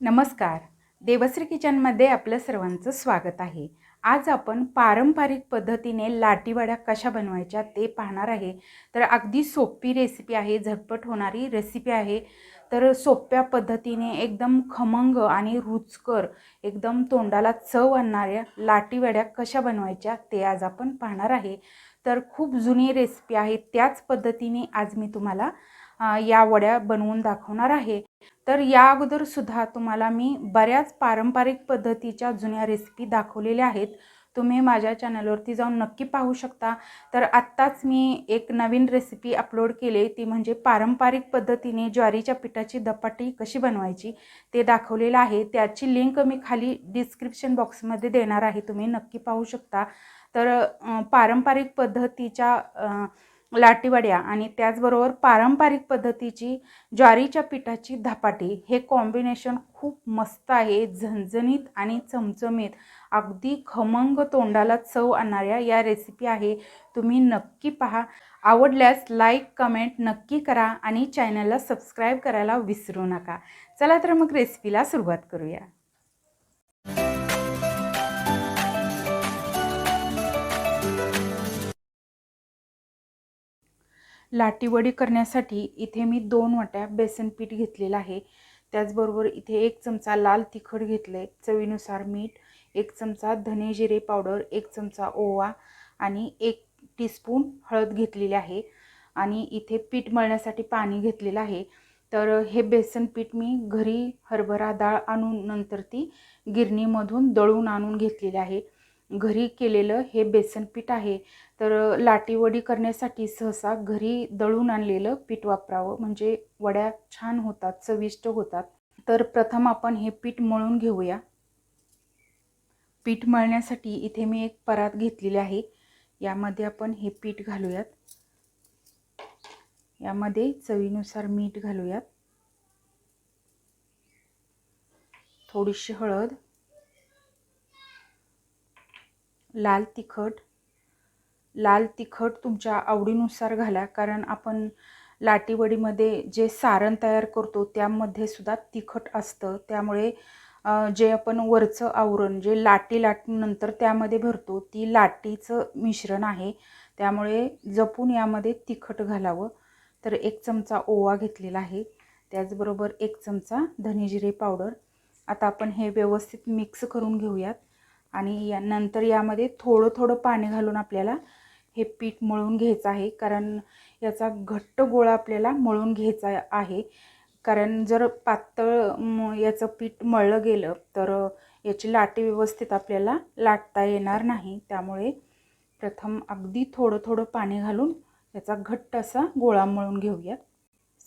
नमस्कार. देवश्री किचनमध्ये आपलं सर्वांचं स्वागत आहे. आज आपण पारंपरिक पद्धतीने लाटीवड्या कशा बनवायच्या ते पाहणार आहे. तर अगदी सोपी रेसिपी आहे झटपट होणारी रेसिपी आहे. तर सोप्या पद्धतीने एकदम खमंग आणि रुचकर एकदम तोंडाला चव आणणाऱ्या लाटीवड्या कशा बनवायच्या ते आज आपण पाहणार आहे. तर खूप जुनी रेसिपी आहे त्याच पद्धतीने आज मी तुम्हाला या वड्या बनवून दाखवणार आहे. तर या अगोदरसुद्धा तुम्हाला मी बऱ्याच पारंपरिक पद्धतीच्या जुन्या रेसिपी दाखवलेल्या आहेत. तुम्ही माझ्या चॅनलवरती जाऊन नक्की पाहू शकता. तर आत्ताच मी एक नवीन रेसिपी अपलोड केली. ती म्हणजे पारंपरिक पद्धतीने ज्वारीच्या पिठाची धपाटी कशी बनवायची ते दाखवलेलं आहे. त्याची लिंक मी खाली डिस्क्रिप्शन बॉक्समध्ये देणार आहे. तुम्ही नक्की पाहू शकता. तर पारंपरिक पद्धतीच्या लाटीवड्या आणि त्याचबरोबर पारंपरिक पद्धतीची ज्वारीच्या पिठाची धपाटी. हे कॉम्बिनेशन खूप मस्त आहे. झणझणीत आणि चमचमीत. अगदी खमंग तोंडाला चव आणणाऱ्या या रेसिपी आहे. तुम्ही नक्की पहा. आवडल्यास लाईक कमेंट नक्की करा आणि चॅनलला सबस्क्राईब करायला विसरू नका. चला तर मग रेसिपीला सुरुवात करूया. लाटीवडी करण्यासाठी इथे मी दोन वाट्या बेसन पीठ घेतलेलं आहे. त्याचबरोबर इथे एक चमचा लाल तिखट घेतलं आहे चवीनुसार मीठ एक चमचा धने जिरे पावडर एक चमचा ओवा आणि एक टीस्पून हळद घेतलेली आहे. आणि इथे पीठ मळण्यासाठी पाणी घेतलेलं आहे. तर हे बेसन पीठ मी घरी हरभरा डाळ आणून नंतर ती गिरणीमधून दळून आणून घेतलेली आहे. घरी केलेलं हे बेसन पीठ आहे. तर लाटीवडी करण्यासाठी सहसा घरी दळून आणलेलं पीठ वापरावं. म्हणजे वड्या छान होतात चविष्ट होतात. तर प्रथम आपण हे पीठ मळून घेऊया. पीठ मळण्यासाठी इथे मी एक परात घेतलेली आहे. यामध्ये आपण हे पीठ घालूयात. यामध्ये चवीनुसार मीठ घालूयात. थोडीशी हळद. लाल तिखट. लाल तिखट तुमच्या आवडीनुसार घाला कारण आपण लाटीवडीमध्ये जे सारण तयार करतो त्यामध्ये सुद्धा तिखट असतं. त्यामुळे जे आपण वरचं आवरण जे लाटी लाटूनंतर त्यामध्ये भरतो ती लाटीचं मिश्रण आहे. त्यामुळे जपून यामध्ये तिखट घालावं. तर एक चमचा ओवा घेतलेला आहे. त्याचबरोबर एक चमचा धनेजिरे पावडर. आता आपण हे व्यवस्थित मिक्स करून घेऊयात. आणि या नंतर यामध्ये थोडं थोडं पाणी घालून आपल्याला हे पीठ मळून घ्यायचं आहे. कारण याचा घट्ट गोळा आपल्याला मळून घ्यायचा आहे. कारण जर पातळ याचं पीठ मळलं गेलं तर याची लाटी व्यवस्थित आपल्याला लाटता येणार नाही. त्यामुळे प्रथम अगदी थोडं थोडं पाणी घालून याचा घट्ट असा गोळा मळून घेऊयात.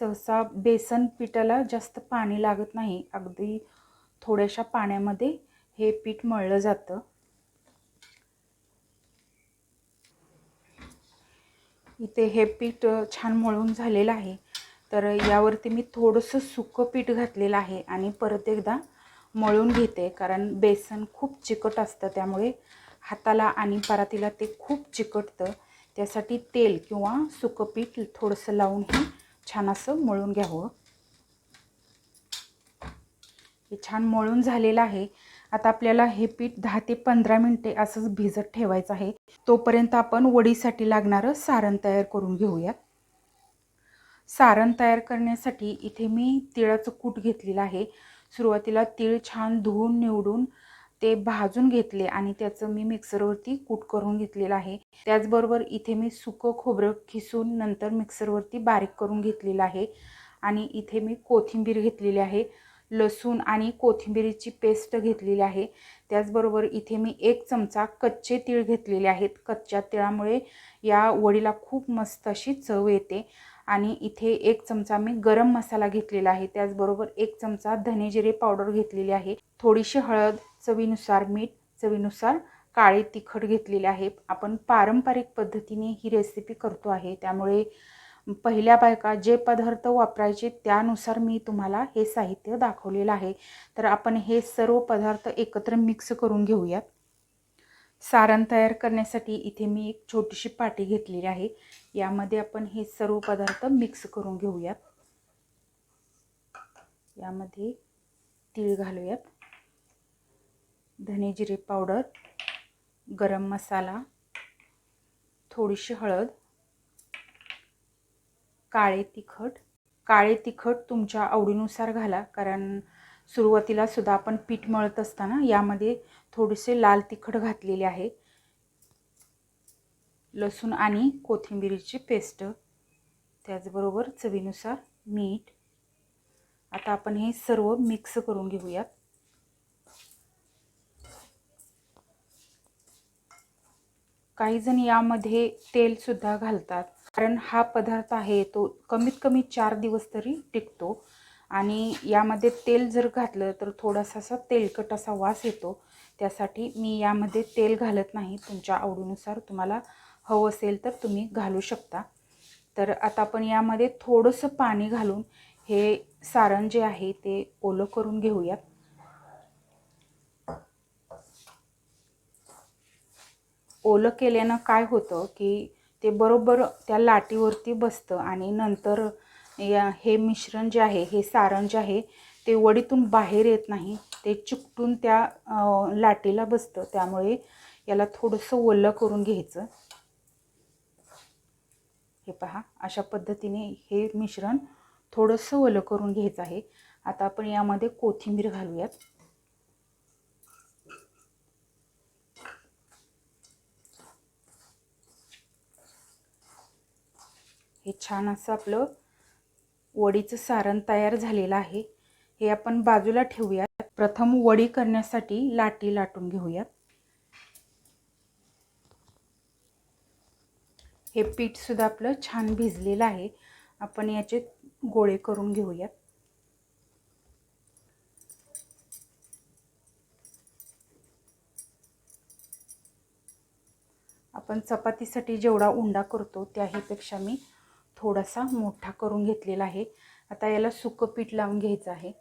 सहसा बेसन पिठाला जास्त पाणी लागत नाही. अगदी थोड्याशा पाण्यामध्ये हे पीठ मळलं जातं. इथे हे पीठ छान मळून झालेलं आहे. तर यावरती मी थोडंसं सुकं पीठ घातलेलं आहे आणि परत एकदा मळून घेते कारण बेसन खूप चिकट असतं त्यामुळे हाताला आणि परातीला ते खूप चिकटतं. त्यासाठी तेल किंवा सुकं पीठ थोडंसं लावून हे छान असं मळून घ्यावं. हे छान मळून झालेलं आहे. आता आपल्याला हे पीठ दहा ते पंधरा मिनटे असंच भिजत ठेवायचं आहे. तोपर्यंत आपण वडीसाठी लागणारं सारण तयार करून घेऊयात. सारण तयार करण्यासाठी इथे मी तिळाचं कूट घेतलेलं आहे. सुरुवातीला तीळ छान धुवून निवडून ते भाजून घेतले आणि त्याचं मी मिक्सरवरती कूट करून घेतलेलं आहे. त्याचबरोबर इथे मी सुकं खोबरं खिसून नंतर मिक्सरवरती बारीक करून घेतलेलं आहे. आणि इथे मी कोथिंबीर घेतलेली आहे. लसूण आणि कोथिंबिरीची पेस्ट घेतलेली आहे. त्याचबरोबर इथे मी एक चमचा कच्चे तीळ घेतलेले आहेत. कच्च्या तिळामुळे या वडीला खूप मस्त अशी चव येते. आणि इथे एक चमचा मी गरम मसाला घेतलेला आहे. त्याचबरोबर एक चमचा धनेजिरे पावडर घेतलेली आहे. थोडीशी हळद चवीनुसार मीठ चवीनुसार काळे तिखट घेतलेले आहे. आपण पारंपरिक पद्धतीने ही रेसिपी करतो आहे. त्यामुळे पहिल्या बायका जे पदार्थ वापरायचे त्यानुसार मी तुम्हाला हे साहित्य दाखवलेलं आहे. तर आपण हे सर्व पदार्थ एकत्र मिक्स करून घेऊयात. सारण तयार करण्यासाठी इथे मी एक छोटीशी पाटी घेतलेली आहे. यामध्ये आपण हे सर्व पदार्थ मिक्स करून घेऊयात. यामध्ये तीळ घालूयात. धने जिरे पावडर गरम मसाला थोडीशी हळद काळे तिखट. काळे तिखट तुमच्या आवडीनुसार घाला कारण सुरुवातीला सुद्धा आपण पीठ मळत असताना यामध्ये थोडेसे लाल तिखट घातलेले आहे. लसूण आणि कोथिंबिरीची पेस्ट. त्याचबरोबर चवीनुसार मीठ. आता आपण हे सर्व मिक्स करून घेऊयात. काही जण यामध्ये तेलसुद्धा घालतात. कारण हा पदार्थ आहे तो कमीत कमी चार दिवस तरी टिकतो. आणि यामध्ये तेल जर घातलं तर थोडासा असा तेलकट असा वास येतो. त्यासाठी मी यामध्ये तेल घालत नाही. तुमच्या आवडीनुसार तुम्हाला हवं असेल तर तुम्ही घालू शकता. तर आता आपण यामध्ये थोडंसं पाणी घालून हे सारण जे आहे ते ओलं करून घेऊयात. ओलं केल्यानं काय होतं की ते बरोबर त्या लाटीवरती बसतं आणि नंतर या हे मिश्रण जे आहे हे सारण जे आहे ते वडीतून बाहेर येत नाही. ते चिकटून त्या लाटीला बसतं. त्यामुळे याला थोडंसं ओलं करून घ्यायचं. हे पहा अशा पद्धतीने हे मिश्रण थोडंसं ओलं करून घ्यायचं आहे. आता आपण यामध्ये कोथिंबीर घालूयात. हे छान असं आपलं वडीचं सारण तयार झालेलं आहे. हे आपण बाजूला ठेवूयात. प्रथम वडी करण्यासाठी लाटी लाटून घेऊयात. हे पीठसुद्धा आपलं छान भिजलेलं आहे. आपण याचे गोळे करून घेऊयात. आपण चपातीसाठी जेवढा उंडा करतो त्याहीपेक्षा मी थोडासा मोठा करून घेतलेला आहे. आता याला सुकं पीठ लावून घ्यायचं आहे.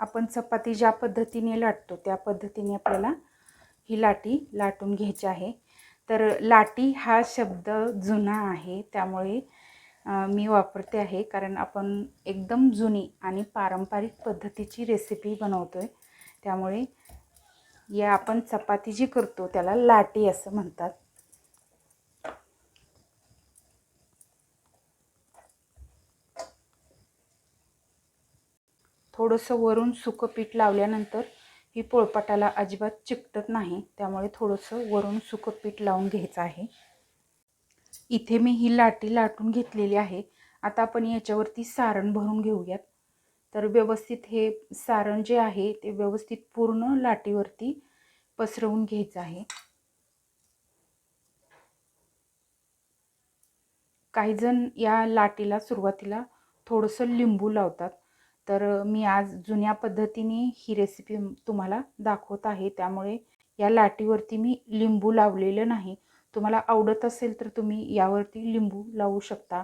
आपण चपाती ज्या पद्धतीने लाटतो त्या पद्धतीने आपल्याला ही लाटी लाटून घ्यायची आहे. तर लाटी हा शब्द जुना आहे त्यामुळे मी वापरते आहे. कारण आपण एकदम जुनी आणि पारंपरिक पद्धतीची रेसिपी बनवतो आहे त्यामुळे या आपण चपाती जी करतो त्याला लाटी असं म्हणतात. थोडंसं वरून सुकं पीठ लावल्यानंतर ही पोळपाटाला अजिबात चिकटत नाही त्यामुळे थोडंसं वरून सुकं पीठ लावून घ्यायचं आहे. इथे मी ही लाटी लाटून घेतलेली आहे. आता आपण याच्यावरती सारण भरून घेऊयात. तर व्यवस्थित हे सारण जे आहे ते व्यवस्थित पूर्ण लाटीवरती पसरवून घ्यायचं आहे. काही जण या लाटीला सुरुवातीला थोडंसं लिंबू लावतात. तर मी आज जुन्या पद्धतीने ही रेसिपी तुम्हाला दाखवत आहे. त्यामुळे या लाटीवरती मी लिंबू लावलेलं नाही. तुम्हाला आवडत असेल तर तुम्ही यावरती लिंबू लावू शकता.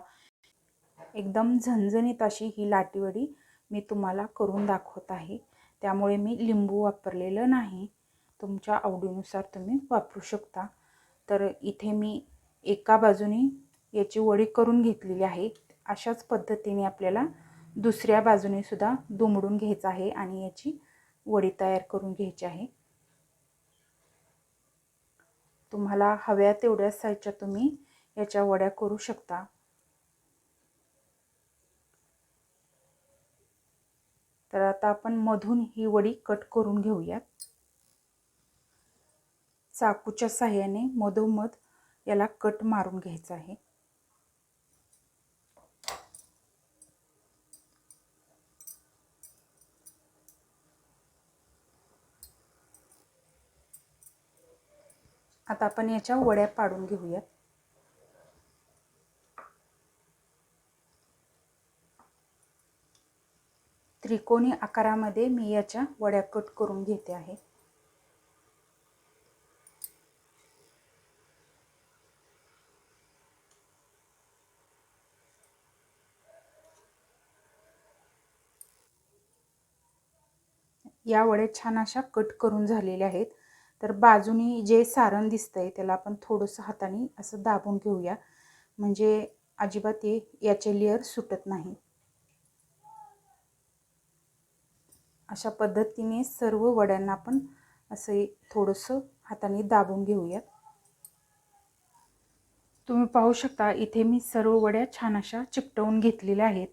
एकदम झणझणीत अशी ही लाटीवडी मी तुम्हाला करून दाखवत आहे. त्यामुळे मी लिंबू वापरलेलं नाही. तुमच्या आवडीनुसार तुम्ही वापरू शकता. तर इथे मी एका बाजूने याची वडी करून घेतलेली आहे. अशाच पद्धतीने आपल्याला दुसऱ्या बाजूने सुद्धा दुमडून घ्यायचं आहे आणि याची वडी तयार करून घ्यायची आहे. तुम्हाला हव्या तेवढ्या साईजच्या तुम्ही याच्या वड्या करू शकता. तर आता आपण मधून ही वडी कट करून घेऊयात. चाकूच्या साह्याने मधोमध याला कट मारून घ्यायचा आहे. आता आपण याच्या वड्या पाडून घेऊयात. त्रिकोणी आकारामध्ये मी याच्या वड्या कट करून घेते आहे. या वड्या छान अशा कट करून झालेल्या आहेत. तर बाजूनी जे सारण दिसतंय त्याला आपण थोडंसं हाताने असं दाबून घेऊया. म्हणजे अजिबात हे याचे लेअर सुटत नाही. अशा पद्धतीने सर्व वड्यांना आपण असं थोडंसं हाताने दाबून घेऊयात. तुम्ही पाहू शकता इथे मी सर्व वड्या छान अशा चिकटवून घेतलेल्या आहेत.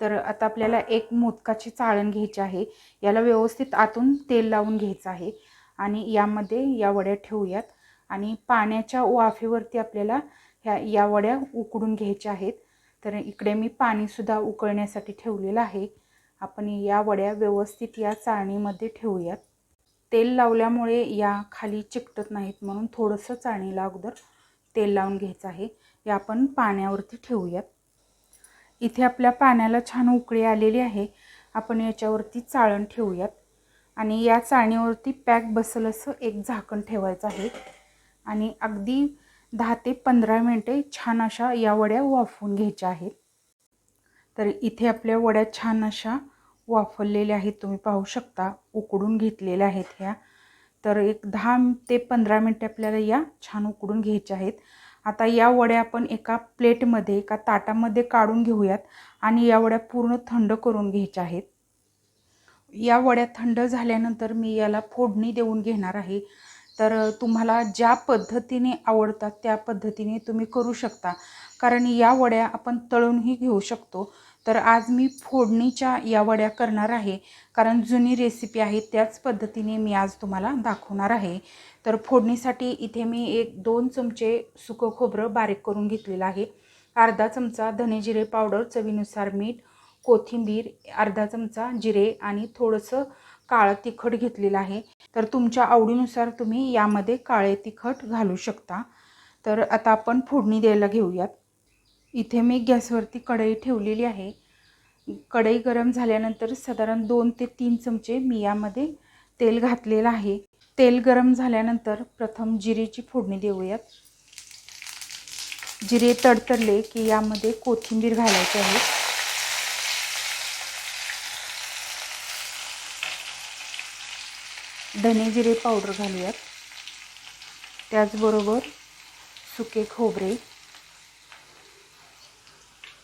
तर आता आपल्याला एक मोदकाची चाळण घ्यायची आहे. याला व्यवस्थित आतून तेल लावून घ्यायचं आहे. आणि यामध्ये या वड्या ठेवूयात. आणि पाण्याच्या वाफेवरती आपल्याला ह्या या वड्या उकडून घ्यायच्या आहेत. तर इकडे मी पाणीसुद्धा उकळण्यासाठी ठेवलेलं आहे. आपण या वड्या व्यवस्थित या चाळणीमध्ये ठेवूयात. तेल लावल्यामुळे या खाली चिकटत नाहीत म्हणून थोडंसं चाळणीला अगोदर तेल लावून घ्यायचं आहे. या आपण पाण्यावरती ठेवूयात. इथे आपल्या पाण्याला छान उकळी आलेली आहे. आपण याच्यावरती चाळण ठेवूयात. आणि या चाळणीवरती पॅक बसल असं एक झाकण ठेवायचं आहे. आणि अगदी दहा ते पंधरा मिनटे छान अशा या वड्या वाफवून घ्यायच्या आहेत. तर इथे आपल्या वड्या छान अशा वाफरलेल्या आहेत तुम्ही पाहू शकता. उकडून घेतलेल्या आहेत ह्या. तर एक दहा ते पंधरा मिनटे आपल्याला या छान उकडून घ्यायच्या आहेत. आता या वड्या आपण एका प्लेटमध्ये एका ताटामध्ये काढून घेऊयात आणि या वड्या पूर्ण थंड करून घ्यायच्या आहेत. या वड्या थंड झाल्यानंतर मी याला फोडणी देऊन घेणार आहे. तर तुम्हाला ज्या पद्धतीने आवडतात त्या पद्धतीने तुम्ही करू शकता. कारण या वड्या आपण तळूनही घेऊ शकतो. तर आज मी फोडणीच्या या वड्या करणार आहे. कारण जुनी रेसिपी आहे त्याच पद्धतीने मी आज तुम्हाला दाखवणार आहे. तर फोडणीसाठी इथे मी एक दोन चमचे सुकं खोबरं बारीक करून घेतलेलं आहे. अर्धा चमचा धने जिरे पावडर चवीनुसार मीठ कोथिंबीर अर्धा चमचा जिरे आणि थोडंसं काळं तिखट घेतलेलं आहे. तर तुमच्या आवडीनुसार तुम्ही यामध्ये काळे तिखट घालू शकता. तर आता आपण फोडणी द्यायला घेऊयात. इथे मी गॅसवरती कढई ठेवलेली आहे. कढई गरम झाल्यानंतर साधारण दोन ते तीन चमचे मी यामध्ये तेल घातलेलं आहे. तेल गरम झाल्यानंतर प्रथम जिरेची फोडणी देऊयात. जिरे तडतडले की यामध्ये कोथिंबीर घालायची आहे. धने जिरे पावडर घालूयात. त्याचबरोबर सुके खोबरे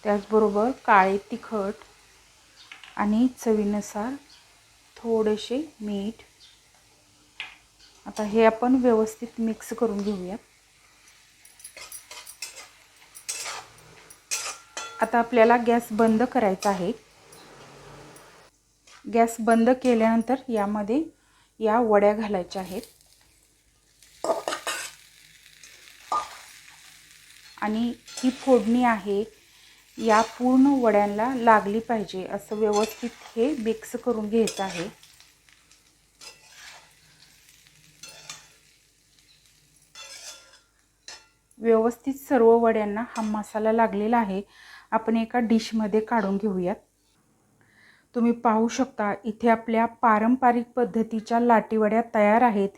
त्याचबरोबर काळे तिखट आणि चवीनुसार थोडेसे मीठ. आता हे आपण व्यवस्थित मिक्स करून घेऊयात आता आपल्याला गॅस बंद करायचा आहे. गॅस बंद केल्यानंतर यामध्ये या वड्या घालायच्या आहेत. आणि ही फोडणी आहे. या पूर्ण वड्यांना लागली पाहिजे असं व्यवस्थित हे मिक्स करून घ्यायचं आहे. व्यवस्थित सर्व वड्यांना हा मसाला लागलेला आहे. आपण एका डिशमध्ये काढून घेऊयात. तुम्ही पाहू शकता इथे आपल्या पारंपरिक पद्धतीच्या लाटीवड्या तयार आहेत.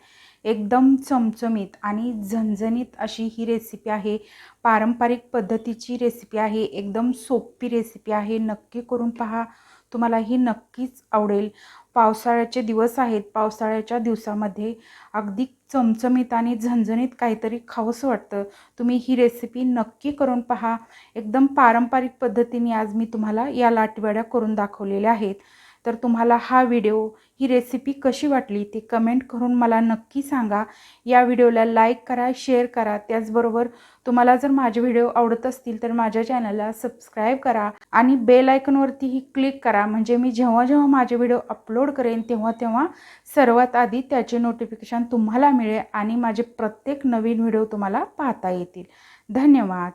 एकदम चमचमीत आणि झणझणीत अशी ही रेसिपी आहे. पारंपरिक पद्धतीची रेसिपी आहे. एकदम सोपी रेसिपी आहे. नक्की करून पहा. तुम्हाला ही नक्कीच आवडेल. पावसाळ्याचे दिवस आहेत. पावसाळ्याच्या दिवसामध्ये अगदी चमचमीत आणि झणझणीत काहीतरी खावंसं वाटतं. तुम्ही ही रेसिपी नक्की करून पहा. एकदम पारंपरिक पद्धतीने आज मी तुम्हाला या लाटवड्या करून दाखवलेल्या आहेत. तर तुम्हाला हा व्हिडिओ ही रेसिपी कशी वाटली ती कमेंट करून मला नक्की सांगा. या व्हिडिओला लाईक करा शेअर करा. त्याचबरोबर तुम्हाला जर माझे व्हिडिओ आवडत असतील तर माझ्या चॅनलला सबस्क्राईब करा आणि बेल आयकनवरतीही क्लिक करा. म्हणजे मी जेव्हा जेव्हा माझे व्हिडिओ अपलोड करेन तेव्हा तेव्हा सर्वात आधी त्याचे नोटिफिकेशन तुम्हाला मिळेल आणि माझे प्रत्येक नवीन व्हिडिओ तुम्हाला पाहता येतील. धन्यवाद.